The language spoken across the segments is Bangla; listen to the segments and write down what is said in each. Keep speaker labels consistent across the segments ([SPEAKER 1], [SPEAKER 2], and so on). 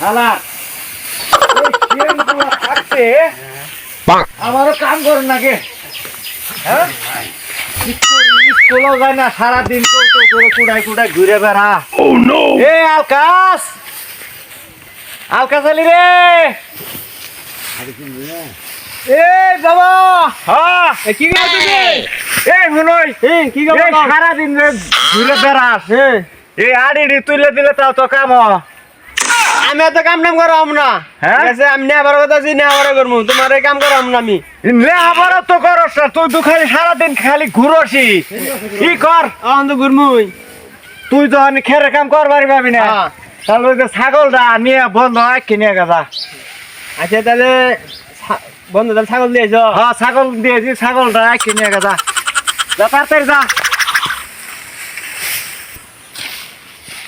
[SPEAKER 1] হালা থাকতে আমারও কাম করে নাকি? হ্যাঁ? স্কুলও যায় না সারাদিন কৌটো করে কুড়াই কুড়াই ঘুরে বেড়া। এ আলকাস! আলকাস আলি রে! এ বাবা! হ্যাঁ।
[SPEAKER 2] কি
[SPEAKER 1] এ শুনই
[SPEAKER 2] কি
[SPEAKER 1] সারাদিন রে ঘুরে বেড়াস এই আড়ি তুলে দিলে তাও তো কাম।
[SPEAKER 2] আমি এত কাম নাম করাম না।
[SPEAKER 1] হ্যাঁ?
[SPEAKER 2] আমি নেবার কথা আছি নেবার করব তোমার এই কাম করাম না আমি।
[SPEAKER 1] আবারও তো করস না তুই তো খালি সারাদিন খালি ঘুরসি। কি কর?
[SPEAKER 2] এখন তো ঘুরমুই।
[SPEAKER 1] তুই তো অনেক খেরে কাম করবারই পাবি না।
[SPEAKER 2] হ্যাঁ।
[SPEAKER 1] তাহলে ওই ছাগলটা নিয়ে বন্ধ হয় কিনে গেছা।
[SPEAKER 2] আচ্ছা তাহলে বন্ধু তাহলে ছাগল দিয়েছ
[SPEAKER 1] হ্যাঁ ছাগল দিয়েছি ছাগলটা কিনে গেছা। যা তাড়াতাড়ি যা।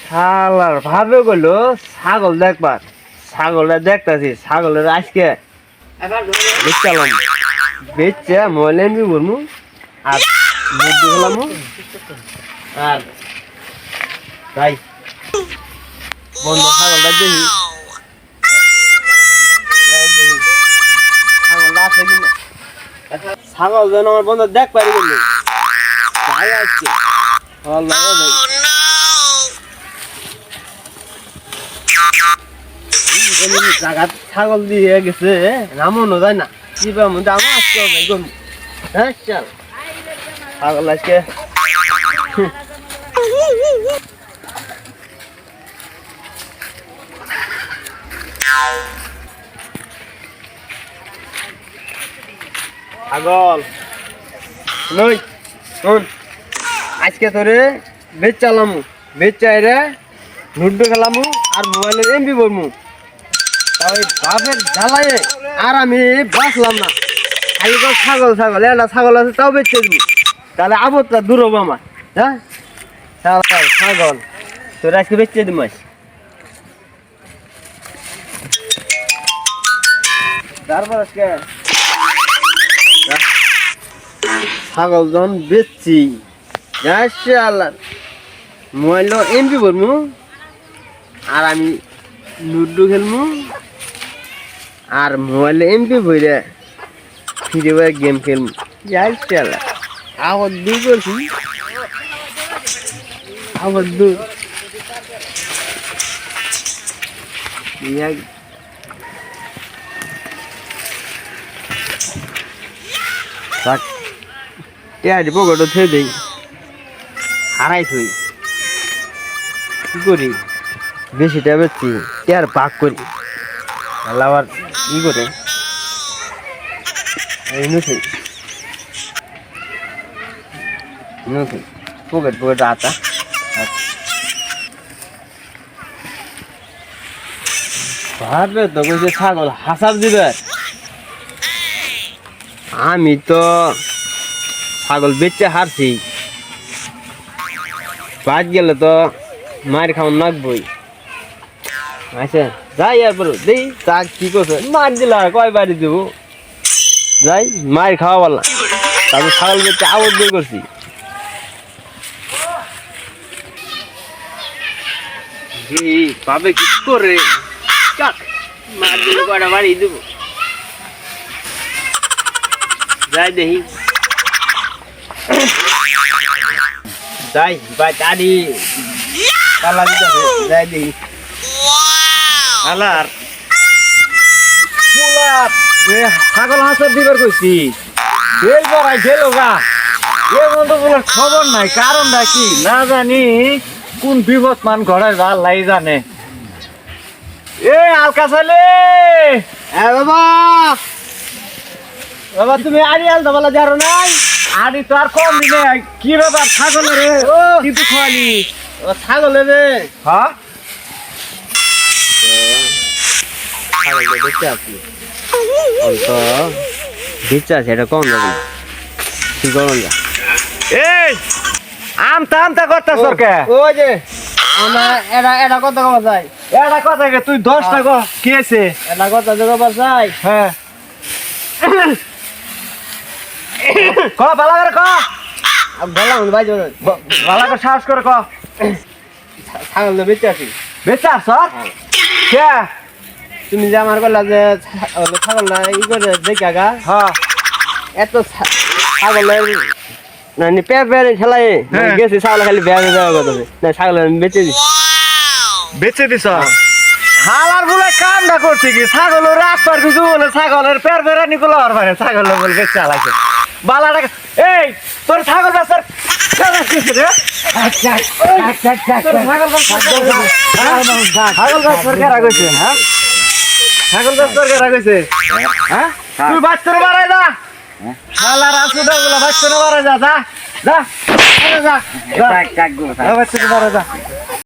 [SPEAKER 2] শালার ভাবে গেলো। ছাগল দেখবার, ছাগলটা দেখতাছি, ছাগলের আজকে বেচালাম। বেচছে মোবাইল এমবি বলমু, আর মুদ্দু খেলামু। আর তাই, বন্ধ, ছাগলটা দেখি। ছাগল যেন আমার বন্ধু দেখ পারি বলল আল্লাহ ও ভাই। ছাগল দিয়ে গেছে নামনো যায় না। কি পাবো মধ্যে আমার আসতে হবে হ্যাঁ চল ছাগল আজকে। ছাগল। নই আজকে তোরে বেচ চালামু বেচ চাইরে লুডো খেলামু আর মোবাইলের এমবি বলমু। তাই বাপের জ্বালায় আর আমি বাঁচলাম না। খালি তো ছাগল ছাগল, একটা ছাগল আছে, তাও বেচতে দিবি তাহলে আবদটা দূর হব আমার হ্যাঁ? ছাগল ছাগল, তোর আজকে বেচতে দিবি তারপর আজকে, ছাগল যখন বেচছি আল্লাহ মোবাইল এমবি বলমু আর আমি লুডো খেলমু। আর মোবাইলে এমপি বইরে ফিরে বইরে গেম খেলমু। যাই চালা। আবার দূর করছি আবার দূর থাক। পকেটও থুয়ে দেই। হারাই থুই। কি করি? বেশি টাইমে আর পাক করি। তাহলে আবার ই করে। এই পকেট পকেট আতা তো কইছে ছাগল হাসাব দিবে। আমি তো ছাগল বেচে হারছি। বাদ গেলে তো মার খাওয়ান নাকবই আচ্ছা যাই বলো, দেই তা কি করছে? মার দিলা কয় বাড়ি দেব? যাই মার খাওয়া তারপর ছাগল বেচে আবদ করছি। পাবে কি করে? চাক মার দিলে কয়টা বাড়ি দেব? যাই দেখি যাই বা চারি কালা যাই দেখি
[SPEAKER 1] আলার। এ ছাগল হাঁসের দিবার কইছি। বেল পড়াই গেল গা। এ বন্ধু বলে খবর নাই কারণটা কি? না জানি কোন বিপদ মান ঘরে যা লাই জানে। এ আলকা চালে
[SPEAKER 2] এ বাবা! বাবা তুমি আরিয়াল দাবালা জানো নাই?
[SPEAKER 1] আদি তো আর কম দিনে কি ব্যাপার ছাগলের? রে
[SPEAKER 2] ও
[SPEAKER 1] কিন্তু খালি
[SPEAKER 2] ও ছাগল রে।
[SPEAKER 1] হ্যাঁ?
[SPEAKER 2] ছাগল দেখতে আপনি অল্প বেচা আছে এটা কম যাবে কি করুন যা
[SPEAKER 1] এই আমতা আমতা করতে সরকে
[SPEAKER 2] ওই যে আমার এটা এটা কত কমা চাই?
[SPEAKER 1] এটা কথা কে? তুই দশ টাকা খেয়েছে
[SPEAKER 2] এটা কত কমা চাই?
[SPEAKER 1] হ্যাঁ। ক ভালো করে ক।
[SPEAKER 2] বললাম ভাই
[SPEAKER 1] ভালো করে সাহস করে ক।
[SPEAKER 2] ছাগল বেচে আছি।
[SPEAKER 1] বেচার সর কে?
[SPEAKER 2] তুমি যে আমার গলা যে ছা- হলো ছাগলটা ই করে দেখা গা।
[SPEAKER 1] হ্যাঁ।
[SPEAKER 2] এত ছাগলের মানে পেয়ে পেয়ে
[SPEAKER 1] হ্যাঁ।
[SPEAKER 2] গেছি ছাগল খালি বেয়া বেয়া করতেছে না ছাগল বেঁচে দিছি।
[SPEAKER 1] বেচে দিছ? হালার বলে কামটা করছে কি? ছাগল রাখবার কিছু বলে ছাগলের পের পেরানি গুলো আর মানে ছাগল বলে বেচা লাগে বালাটা এই তোর ছাগল বাচ্চার ছাগল গেছে হ্যাঁ? ছাগল বাচ্চার দরকার গেছে। হ্যাঁ? তুই বাচ্চার বাড়াই যা। শালা রাসুদা গুলা বাচ্চার বাড়াই যা যা। যা যা। যা বাচ্চার বাড়াই যা।